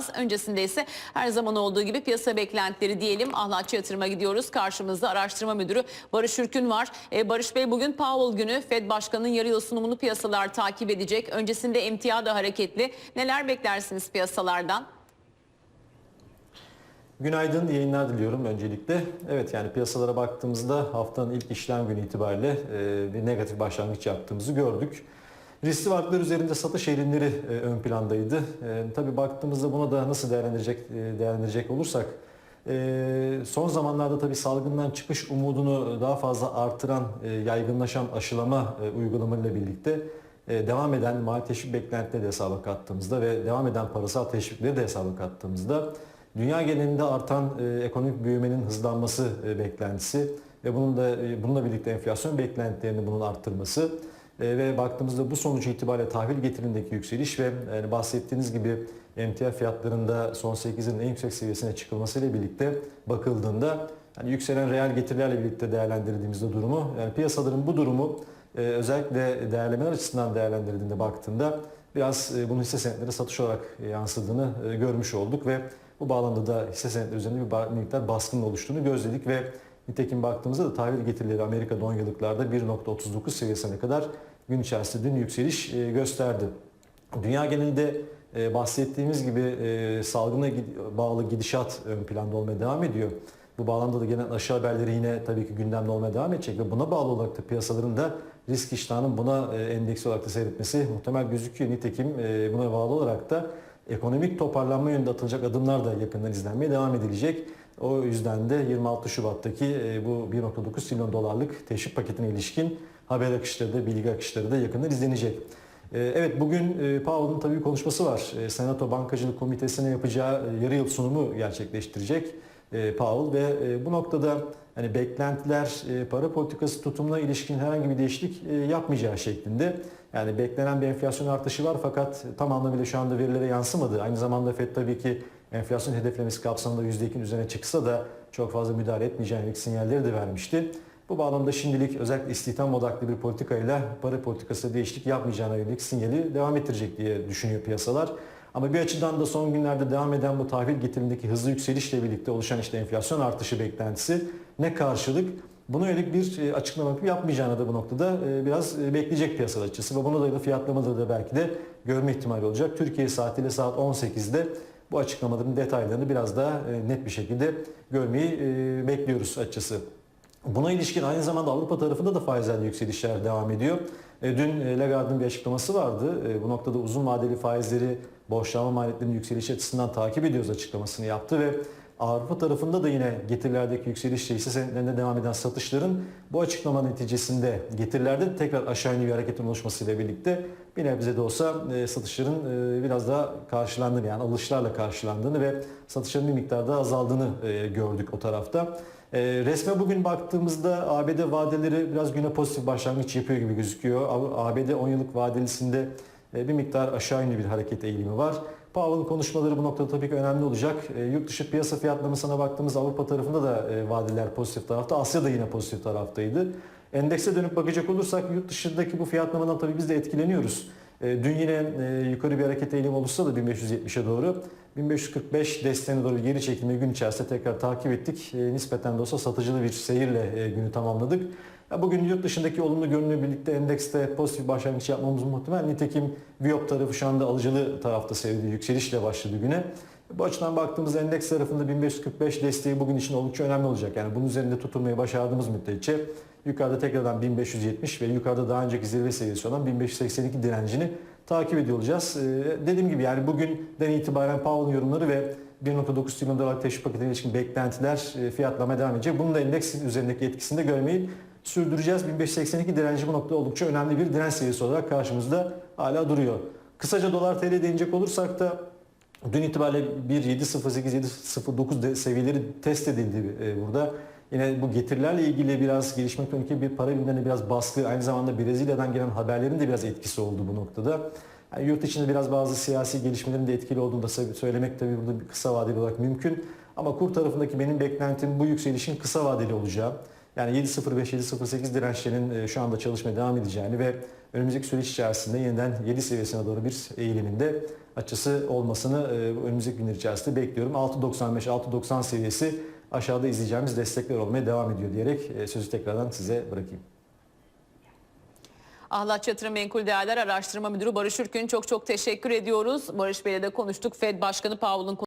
konuşacağız. Öncesinde ise her zaman olduğu gibi piyasa beklentileri diyelim. Ahlatçı Yatırım'a gidiyoruz. Karşımızda araştırma müdürü Barış Ürkün var. Ee, Barış Bey bugün Powell günü Fed Başkanı'nın yarı yıl sunumunu piyasalar takip edecek. Öncesinde emtia da hareketli. Neler beklersiniz piyasalardan? Günaydın, yayınlar diliyorum öncelikle. Evet yani piyasalara baktığımızda haftanın ilk işlem günü itibariyle e, bir negatif başlangıç yaptığımızı gördük. Riskli varlıklar üzerinde satış eğilimleri e, ön plandaydı. E, tabii baktığımızda buna da nasıl değerlendirecek e, değerlendirecek olursak e, son zamanlarda tabii salgından çıkış umudunu daha fazla artıran e, yaygınlaşan aşılama e, uygulamalarıyla birlikte e, devam eden mali teşvik beklentileri de hesaba kattığımızda ve devam eden parasal teşvikleri de hesaba kattığımızda dünya genelinde artan e, ekonomik büyümenin hızlanması e, beklentisi ve bunun da e, bununla birlikte enflasyon beklentilerini bunun arttırması ve baktığımızda bu sonucu itibariyle tahvil getirindeki yükseliş ve yani bahsettiğiniz gibi emtia fiyatlarında son 8 yılın en yüksek seviyesine çıkılmasıyla birlikte bakıldığında yani yükselen reel getirilerle birlikte değerlendirdiğimizde durumu yani piyasaların bu durumu e, özellikle değerlemeler açısından değerlendirildiğinde baktığında biraz e, bunun hisse senetleri satış olarak yansıdığını e, görmüş olduk ve bu bağlamda da hisse senetleri üzerinde bir miktar baskının oluştuğunu gözledik ve nitekim baktığımızda da tahvil getirileri Amerika'da 10 yıllıklarda 1.39 seviyesine kadar gün içerisinde dün yükseliş e, gösterdi. Dünya genelinde e, bahsettiğimiz gibi e, salgına bağlı gidişat ön planda olmaya devam ediyor. Bu bağlamda da gelen aşı haberleri yine tabii ki gündemde olmaya devam edecek ve buna bağlı olarak da piyasaların da risk iştahının buna endeksi olarak da seyretmesi muhtemel gözüküyor. Nitekim buna bağlı olarak da ekonomik toparlanma yönünde atılacak adımlar da yakından izlenmeye devam edilecek. O yüzden de 26 Şubat'taki bu 1.9 trilyon dolarlık teşvik paketine ilişkin haber akışları da bilgi akışları da yakından izlenecek. E, Evet bugün e, Powell'ın tabii konuşması var. E, Senato Bankacılık Komitesi'ne yapacağı e, yarı yıl sunumu gerçekleştirecek e, Powell ve bu noktada hani beklentiler para politikası tutumuna ilişkin herhangi bir değişiklik yapmayacağı şeklinde. Yani beklenen bir enflasyon artışı var fakat tam anlamıyla şu anda verilere yansımadı. Aynı zamanda FED tabii ki enflasyon hedeflemesi kapsamında %2'nin üzerine çıksa da çok fazla müdahale etmeyeceğini sinyalleri de vermişti. Bu bağlamda şimdilik özellikle istihdam odaklı bir politikayla para politikası değişiklik yapmayacağına yönelik sinyali devam ettirecek diye düşünüyor piyasalar. Ama bir açıdan da son günlerde devam eden bu tahvil getirimindeki hızlı yükselişle birlikte oluşan işte enflasyon artışı beklentisi ne karşılık buna yönelik bir e, açıklama yapmayacağını da bu noktada e, biraz e, bekleyecek piyasal açısı ve buna dayalı fiyatlamada da belki de görme ihtimali olacak. Türkiye saatiyle saat 18'de bu açıklamaların detaylarını biraz daha net bir şekilde görmeyi bekliyoruz açıkçası. Buna ilişkin aynı zamanda Avrupa tarafında da faizlerde yükselişler devam ediyor. Dün Lagarde'ın bir açıklaması vardı. Bu noktada uzun vadeli faizleri borçlanma maliyetlerinin yükselişi açısından takip ediyoruz açıklamasını yaptı ve Avrupa tarafında da yine getirilerdeki yükselişle hisse senetlerinde devam eden satışların bu açıklama neticesinde getirilerde tekrar aşağı yönlü bir hareketin oluşmasıyla birlikte bir nebze de olsa e, satışların e, biraz daha karşılandığını yani alışlarla karşılandığını ve satışların bir miktarda azaldığını e, gördük o tarafta. E, resme bugün baktığımızda ABD vadeleri biraz güne pozitif başlangıç yapıyor gibi gözüküyor. ABD 10 yıllık vadelisinde e, bir miktar aşağı yönlü bir hareket eğilimi var. Powell'ın konuşmaları bu noktada tabii ki önemli olacak. E, yurt dışı piyasa fiyatlamasına baktığımız Avrupa tarafında da e, vadeler pozitif tarafta, Asya da yine pozitif taraftaydı. Endekse dönüp bakacak olursak yurt dışındaki bu fiyatlamadan tabii biz de etkileniyoruz. E, dün yine e, yukarı bir hareket eğilimi olursa da 1570'e doğru 1545 desteğine doğru geri çekilmeyi gün içerisinde tekrar takip ettik. E, nispeten de olsa satıcılı bir seyirle günü tamamladık. Bugün yurt dışındaki olumlu görünümle birlikte endekste pozitif başlangıç yapmamız muhtemel. Nitekim Viyop tarafı şu anda alıcılı tarafta sevdiği yükselişle başladı güne. Bu açıdan baktığımızda endeks tarafında 1545 desteği bugün için oldukça önemli olacak. Yani bunun üzerinde tutulmayı başardığımız müddetçe yukarıda tekrardan 1570 ve yukarıda daha önceki zirve seviyesi olan 1582 direncini takip ediyor olacağız. Ee, dediğim gibi yani bugünden itibaren Powell'ın yorumları ve 1.9 trilyon dolar teşvik paketine ilişkin beklentiler e, fiyatlamaya devam edecek. Bunun da endeksin üzerindeki etkisini de görmeyi sürdüreceğiz. 1582 direnci bu noktada oldukça önemli bir direnç seviyesi olarak karşımızda hala duruyor. Kısaca dolar TL değinecek olursak da dün itibariyle 1.708-7.09 seviyeleri test edildi e, burada. Yine bu getirilerle ilgili biraz gelişmekte olan bir para birimlerine biraz baskı, aynı zamanda Brezilya'dan gelen haberlerin de biraz etkisi oldu bu noktada. Yani yurt içinde biraz bazı siyasi gelişmelerin de etkili olduğunu da söylemek tabii burada kısa vadeli olarak mümkün. Ama kur tarafındaki benim beklentim bu yükselişin kısa vadeli olacağı. Yani 7.05-7.08 dirençlerinin şu anda çalışmaya devam edeceğini ve önümüzdeki süreç içerisinde yeniden 7 seviyesine doğru bir eğiliminde açısı olmasını e, önümüzdeki günler içerisinde bekliyorum. 6.95-6.90 seviyesi aşağıda izleyeceğimiz destekler olmaya devam ediyor diyerek e, sözü tekrardan size bırakayım. Ahlat Yatırım Menkul Değerler Araştırma Müdürü Barış Ürkün çok çok teşekkür ediyoruz. Barış Bey'le de konuştuk. Fed Başkanı Powell'ın